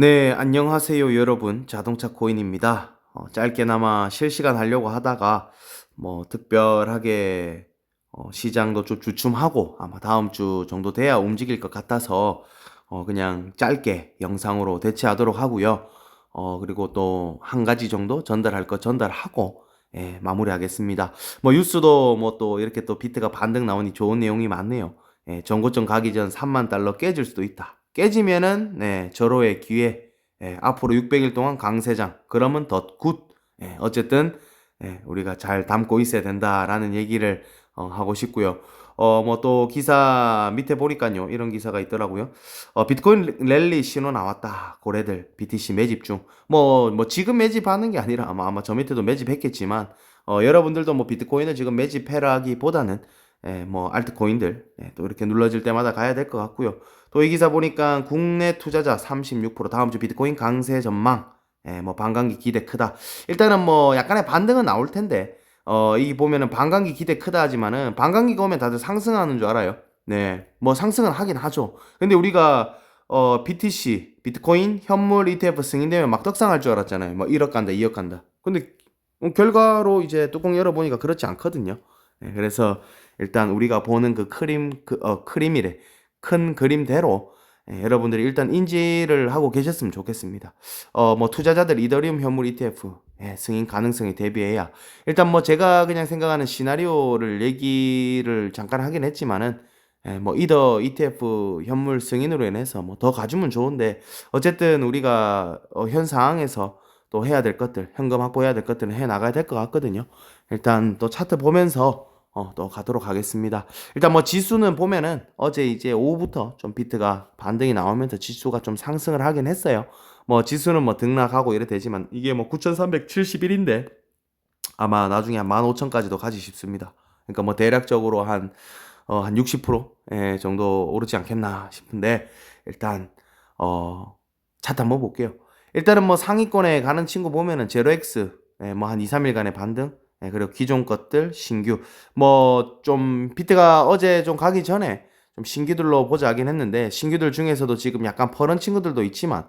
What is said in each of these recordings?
네, 안녕하세요, 여러분. 자동차 코인입니다. 어, 짧게나마 실시간 하려고 하다가, 뭐, 특별하게, 어, 시장도 좀 주춤하고, 아마 다음 주 정도 돼야 움직일 것 같아서, 어, 그냥 짧게 영상으로 대체하도록 하고요. 어, 그리고 또 한 가지 정도 전달할 것 전달하고, 예, 마무리하겠습니다. 뭐, 뉴스도 뭐 또 이렇게 또 비트가 반등 나오니 좋은 내용이 많네요. 예, 전고점 가기 전 3만 달러 깨질 수도 있다. 깨지면은 네, 절호의 기회. 예, 앞으로 600일 동안 강세장. 그러면 더 굿. 예, 어쨌든 예, 우리가 잘 담고 있어야 된다라는 얘기를 어, 하고 싶고요. 어, 뭐 또 기사 밑에 보니까요. 이런 기사가 있더라고요. 어, 비트코인 랠리 신호 나왔다. 고래들 BTC 매집 중. 뭐, 뭐 지금 매집하는 게 아니라 아마 아마 저 밑에도 매집했겠지만 어, 여러분들도 뭐 비트코인을 지금 매집해라기보다는 예, 뭐 알트코인들 예, 또 이렇게 눌러질 때마다 가야 될 것 같고요. 또 이 기사 보니까 국내 투자자 36% 다음 주 비트코인 강세 전망. 예, 뭐 반감기 기대 크다. 일단은 뭐 약간의 반등은 나올 텐데 어, 이 보면은 반감기 기대 크다 하지만은 반감기가 오면 다들 상승하는 줄 알아요. 네. 뭐 상승은 하긴 하죠. 근데 우리가 어, BTC, 비트코인 현물 ETF 승인되면 막 떡상할 줄 알았잖아요. 뭐 1억 간다, 2억 간다. 근데 어, 결과로 이제 뚜껑 열어보니까 그렇지 않거든요. 네, 그래서 일단 우리가 보는 그 크림, 그, 어, 크림이래. 큰 그림대로 예, 여러분들이 일단 인지를 하고 계셨으면 좋겠습니다. 어, 뭐 투자자들 이더리움 현물 ETF 예, 승인 가능성에 대비해야 일단 뭐 제가 그냥 생각하는 시나리오를 얘기를 잠깐 하긴 했지만은 예, 뭐 이더 ETF 현물 승인으로 인해서 뭐 더 가주면 좋은데 어쨌든 우리가 어, 현 상황에서 또 해야 될 것들 현금 확보해야 될 것들은 해 나가야 될 것 같거든요. 일단 또 차트 보면서 어, 또 가도록 하겠습니다. 일단 뭐 지수는 보면은 어제 이제 오후부터 좀 비트가 반등이 나오면서 지수가 좀 상승을 하긴 했어요. 뭐 지수는 뭐 등락하고 이래 되지만 이게 뭐 9,371인데 아마 나중에 한 15,000까지도 가지 싶습니다. 그러니까 뭐 대략적으로 한, 어, 한 60% 예, 정도 오르지 않겠나 싶은데 일단 어, 차트 한번 볼게요. 일단은 뭐 상위권에 가는 친구 보면은 제로엑스 예, 뭐한 2, 3일간의 반등 예, 그리고 기존 것들 신규 뭐 좀 비트가 어제 좀 가기 전에 좀 신규들로 보자 하긴 했는데 신규들 중에서도 지금 약간 퍼런 친구들도 있지만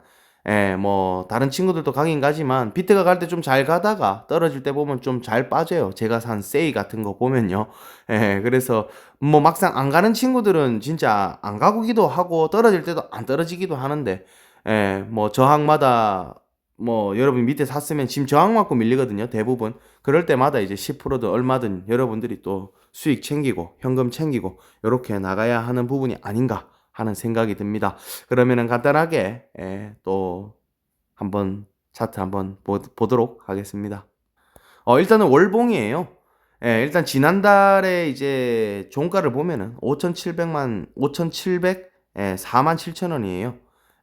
예, 뭐 다른 친구들도 가긴 가지만 비트가 갈 때 좀 잘 가다가 떨어질 때 보면 좀 잘 빠져요. 제가 산 세이 같은 거 보면요. 예, 그래서 뭐 막상 안 가는 친구들은 진짜 안 가기도 하고 떨어질 때도 안 떨어지기도 하는데 예, 뭐 저항마다 뭐 여러분 밑에 샀으면 지금 저항 맞고 밀리거든요. 대부분. 그럴 때마다 이제 10%든 얼마든 여러분들이 또 수익 챙기고 현금 챙기고 이렇게 나가야 하는 부분이 아닌가 하는 생각이 듭니다. 그러면은 간단하게 예, 또 한번 차트 한번 보, 보도록 하겠습니다. 어, 일단은 월봉이에요. 예, 일단 지난달에 이제 종가를 보면은 5,700만 5,700 예, 4만 7천 원이에요.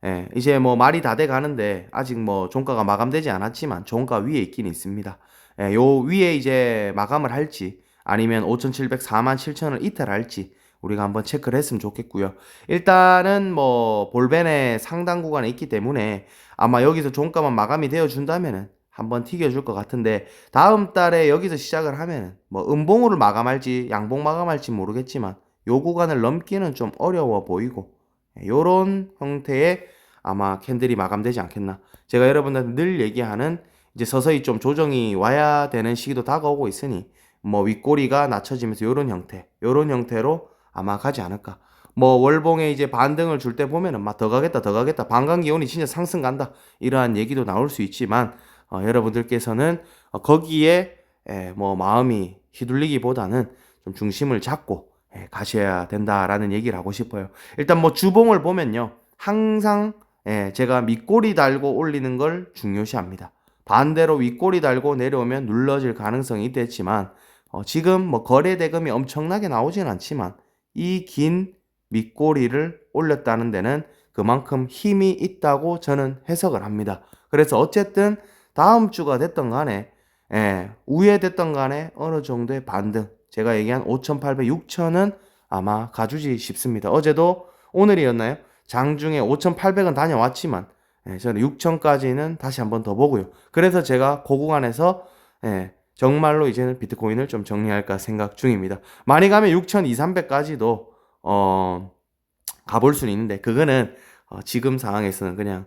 예, 이제 뭐 말이 다 돼 가는데 아직 뭐 종가가 마감되지 않았지만 종가 위에 있긴 있습니다. 예, 요 위에 이제 마감을 할지 아니면 5,700 4만 7천을 이탈할지 우리가 한번 체크를 했으면 좋겠고요. 일단은 뭐 볼벤의 상당 구간에 있기 때문에 아마 여기서 종가만 마감이 되어 준다면은 한번 튀겨줄 것 같은데 다음 달에 여기서 시작을 하면은 뭐 음봉으로 마감할지 양봉 마감할지 모르겠지만 요 구간을 넘기는 좀 어려워 보이고 요런 형태의 아마 캔들이 마감되지 않겠나. 제가 여러분들한테 늘 얘기하는 이제 서서히 좀 조정이 와야 되는 시기도 다가오고 있으니 뭐 윗꼬리가 낮춰지면서 요런 형태, 요런 형태로 아마 가지 않을까. 뭐 월봉에 이제 반등을 줄 때 보면은 막 더 가겠다, 더 가겠다. 반감 기온이 진짜 상승 간다. 이러한 얘기도 나올 수 있지만 어, 여러분들께서는 어, 거기에 에, 뭐 마음이 휘둘리기보다는 좀 중심을 잡고 예, 가셔야 된다라는 얘기를 하고 싶어요. 일단 뭐 주봉을 보면요. 항상 예, 제가 밑꼬리 달고 올리는 걸 중요시합니다. 반대로 윗꼬리 달고 내려오면 눌러질 가능성이 있겠지만 어, 지금 뭐 거래 대금이 엄청나게 나오진 않지만 이 긴 밑꼬리를 올렸다는 데는 그만큼 힘이 있다고 저는 해석을 합니다. 그래서 어쨌든 다음 주가 됐던 간에 예, 우회 됐던 간에 어느 정도의 반등 제가 얘기한 5,800, 6,000은 아마 가주지 싶습니다. 어제도 오늘이었나요? 장중에 5,800은 다녀왔지만 예, 저는 6,000까지는 다시 한번 더 보고요. 그래서 제가 그 구간에서 예, 정말로 이제는 비트코인을 좀 정리할까 생각 중입니다. 많이 가면 6,200, 300까지도 어, 가볼 수는 있는데 그거는 어, 지금 상황에서는 그냥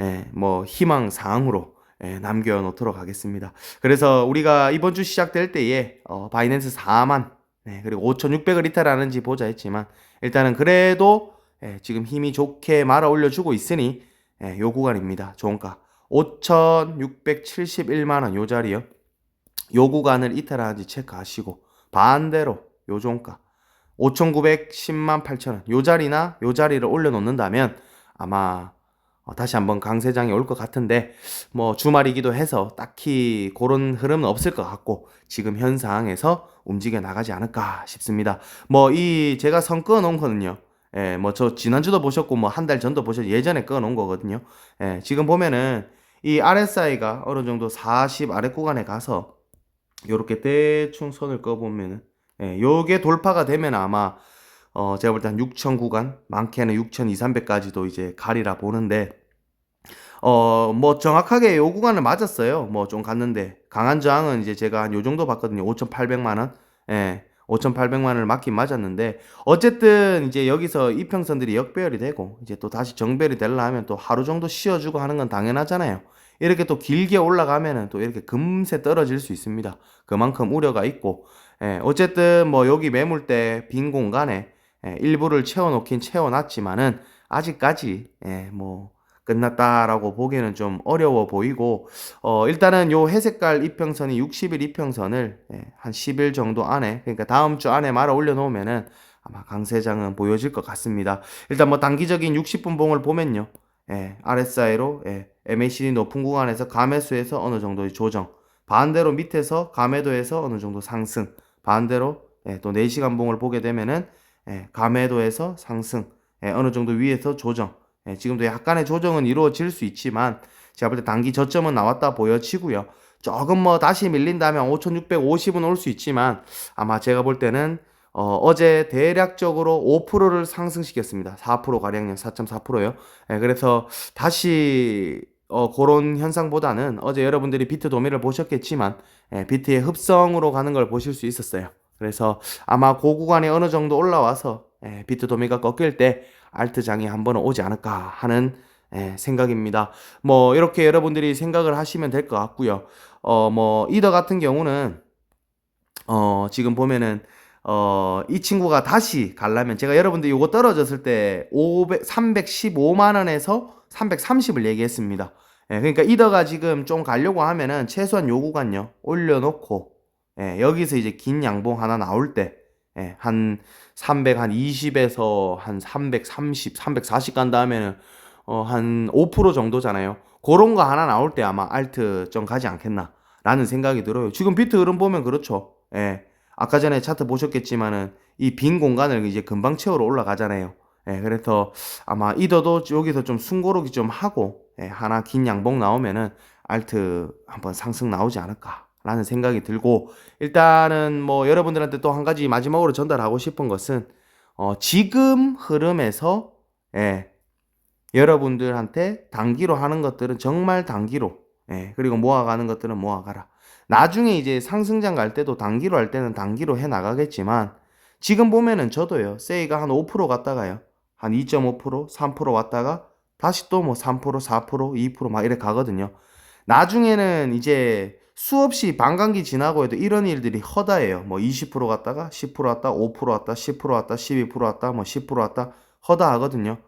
예, 뭐 희망 사항으로 예, 남겨놓도록 하겠습니다. 그래서 우리가 이번 주 시작될 때에 어, 바이낸스 4만 네, 그리고 5,600을 이탈하는지 보자 했지만 일단은 그래도 예, 지금 힘이 좋게 말아 올려주고 있으니 예, 요 구간입니다. 좋은가 5,671만 원 요 자리요. 요 구간을 이탈하는지 체크하시고 반대로 요 종가 5,910만 8천 원. 요 자리나 요 자리를 올려놓는다면 아마 어, 다시 한번 강세장이 올 것 같은데 뭐 주말이기도 해서 딱히 그런 흐름은 없을 것 같고 지금 현 상황에서 움직여 나가지 않을까 싶습니다. 뭐 이 제가 선 끊어 놓은 거는요. 예, 뭐 저 지난주도 보셨고 뭐 한 달 전도 보셨 예전에 끊어 놓은 거거든요. 예, 지금 보면은 이 RSI가 어느 정도 40 아래 구간에 가서 요렇게 대충 선을 꺼 보면은 예, 요게 돌파가 되면 아마 어 제가 볼 때 한 6천 구간 많게는 6천 2, 300까지도 이제 가리라 보는데 어 뭐 정확하게 요 구간을 맞았어요. 뭐 좀 갔는데 강한 저항은 이제 제가 한 요 정도 봤거든요. 5,800만 원. 예. 5,800만 원을 맞긴 맞았는데 어쨌든 이제 여기서 이평선들이 역배열이 되고 이제 또 다시 정배열이 되려 하면 또 하루 정도 쉬어 주고 하는 건 당연하잖아요. 이렇게 또 길게 올라가면은 또 이렇게 금세 떨어질 수 있습니다. 그만큼 우려가 있고 예, 어쨌든 뭐 여기 매물대 빈 공간에 예, 일부를 채워 놓긴 채워 놨지만은 아직까지 예, 뭐 끝났다라고 보기에는 좀 어려워 보이고 어 일단은 요 회색깔 이평선이 60일 이평선을 예, 한 10일 정도 안에 그러니까 다음 주 안에 말아 올려 놓으면은 아마 강세장은 보여질 것 같습니다. 일단 뭐 단기적인 60분 봉을 보면요. 예, RSI로 예, MACD 높은 구간에서 감매수에서 어느 정도의 조정 반대로 밑에서 감매도에서 어느 정도 상승 반대로 예, 또 4시간 봉을 보게 되면은 예, 감매도에서 상승 예, 어느 정도 위에서 조정 예, 지금도 약간의 조정은 이루어질 수 있지만 제가 볼 때 단기 저점은 나왔다 보여지고요. 조금 뭐 다시 밀린다면 5,650은 올 수 있지만 아마 제가 볼 때는 어, 제 대략적으로 5%를 상승시켰습니다. 4% 가량량 4.4%요. 예, 그래서 다시 어, 그런 현상보다는 어제 여러분들이 비트 도매를 보셨겠지만 예, 비트의 흡성으로 가는 걸 보실 수 있었어요. 그래서 아마 그 구간이 어느 정도 올라와서 예, 비트 도매가 꺾일 때 알트장이 한 번은 오지 않을까 하는 예, 생각입니다. 뭐 이렇게 여러분들이 생각을 하시면 될 것 같고요. 어, 뭐 이더 같은 경우는 어, 지금 보면은 어, 이 친구가 다시 가려면 제가 여러분들 이거 떨어졌을 때 500, 315만 원에서 330을 얘기했습니다. 예, 그러니까 이더가 지금 좀 가려고 하면은 최소한 요 구간요 올려놓고 예, 여기서 이제 긴 양봉 하나 나올 때 예, 한 300, 한 20에서 한 330, 340 간다 하면은 어, 한 5% 정도잖아요. 그런 거 하나 나올 때 아마 알트 좀 가지 않겠나 라는 생각이 들어요. 지금 비트 흐름 보면 그렇죠. 예. 아까 전에 차트 보셨겠지만은 이 빈 공간을 이제 금방 채우러 올라가잖아요. 예, 그래서 아마 이더도 여기서 좀 숨고르기 좀 하고 예, 하나 긴 양봉 나오면은 알트 한번 상승 나오지 않을까 라는 생각이 들고 일단은 뭐 여러분들한테 또 한 가지 마지막으로 전달하고 싶은 것은 어, 지금 흐름에서 예, 여러분들한테 단기로 하는 것들은 정말 단기로 예, 그리고 모아가는 것들은 모아가라. 나중에 이제 상승장 갈 때도 단기로 할 때는 단기로 해 나가겠지만 지금 보면은 저도요. 세이가 한 5% 갔다가요. 한 2.5%, 3% 왔다가 다시 또 뭐 3%, 4%, 2%막 이래 가거든요. 나중에는 이제 수없이 반감기 지나고 해도 이런 일들이 허다해요. 뭐 20% 갔다가 10% 왔다, 5% 왔다, 10% 왔다, 12% 왔다, 뭐 10% 왔다 허다하거든요.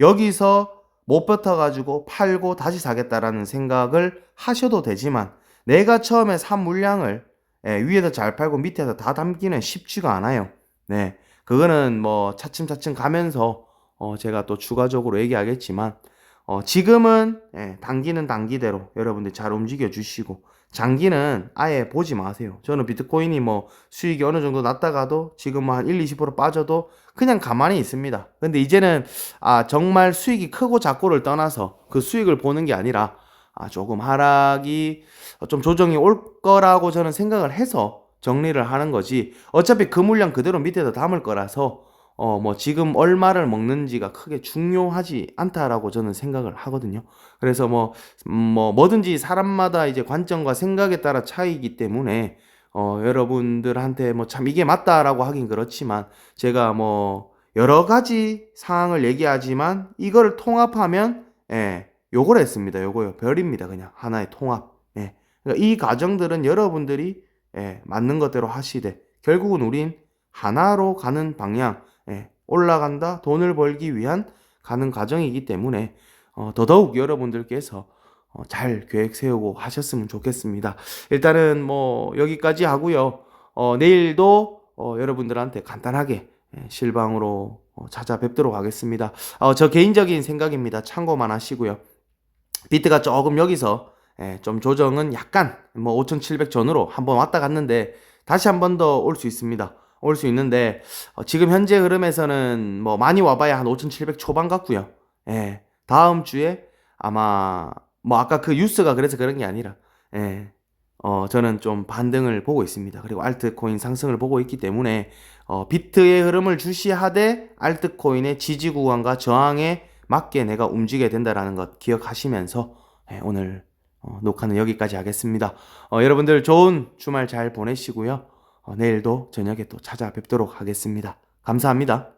여기서 못 버텨가지고 팔고 다시 사겠다라는 생각을 하셔도 되지만 내가 처음에 산 물량을 예, 위에서 잘 팔고 밑에서 다 담기는 쉽지가 않아요. 네. 그거는 뭐 차츰차츰 가면서 어, 제가 또 추가적으로 얘기하겠지만 어, 지금은 예, 단기는 단기대로 여러분들 잘 움직여 주시고 장기는 아예 보지 마세요. 저는 비트코인이 뭐 수익이 어느 정도 났다가도 지금 뭐한 1, 20% 빠져도 그냥 가만히 있습니다. 근데 이제는 아 정말 수익이 크고 작고를 떠나서 그 수익을 보는 게 아니라 아 조금 하락이 좀 조정이 올 거라고 저는 생각을 해서 정리를 하는 거지. 어차피 그 물량 그대로 밑에다 담을 거라서 어 뭐 지금 얼마를 먹는지가 크게 중요하지 않다라고 저는 생각을 하거든요. 그래서 뭐, 음, 뭐 뭐든지 사람마다 이제 관점과 생각에 따라 차이기 때문에 어 여러분들한테 뭐 참 이게 맞다라고 하긴 그렇지만 제가 뭐 여러 가지 상황을 얘기하지만 이거를 통합하면 예, 요걸 했습니다. 요거요. 별입니다. 그냥 하나의 통합. 예. 그러니까 이 과정들은 여러분들이 예, 맞는 것대로 하시되 결국은 우린 하나로 가는 방향, 예, 올라간다, 돈을 벌기 위한 가는 과정이기 때문에 어, 더더욱 여러분들께서 어, 잘 계획 세우고 하셨으면 좋겠습니다. 일단은 뭐 여기까지 하고요. 어, 내일도 어, 여러분들한테 간단하게 예, 실방으로 어, 찾아뵙도록 하겠습니다. 어, 저 개인적인 생각입니다. 참고만 하시고요. 비트가 조금 여기서 예, 좀 조정은 약간 뭐 5,700 전으로 한번 왔다 갔는데 다시 한 번 더 올 수 있습니다. 올 수 있는데 어, 지금 현재 흐름에서는 뭐 많이 와봐야 한 5,700 초반 같고요. 예, 다음 주에 아마 뭐 아까 그 뉴스가 그래서 그런 게 아니라 예, 어, 저는 좀 반등을 보고 있습니다. 그리고 알트코인 상승을 보고 있기 때문에 어, 비트의 흐름을 주시하되 알트코인의 지지 구간과 저항에 맞게 내가 움직여야 된다라는 것 기억하시면서 예, 오늘 어, 녹화는 여기까지 하겠습니다. 어, 여러분들 좋은 주말 잘 보내시고요. 어, 내일도 저녁에 또 찾아뵙도록 하겠습니다. 감사합니다.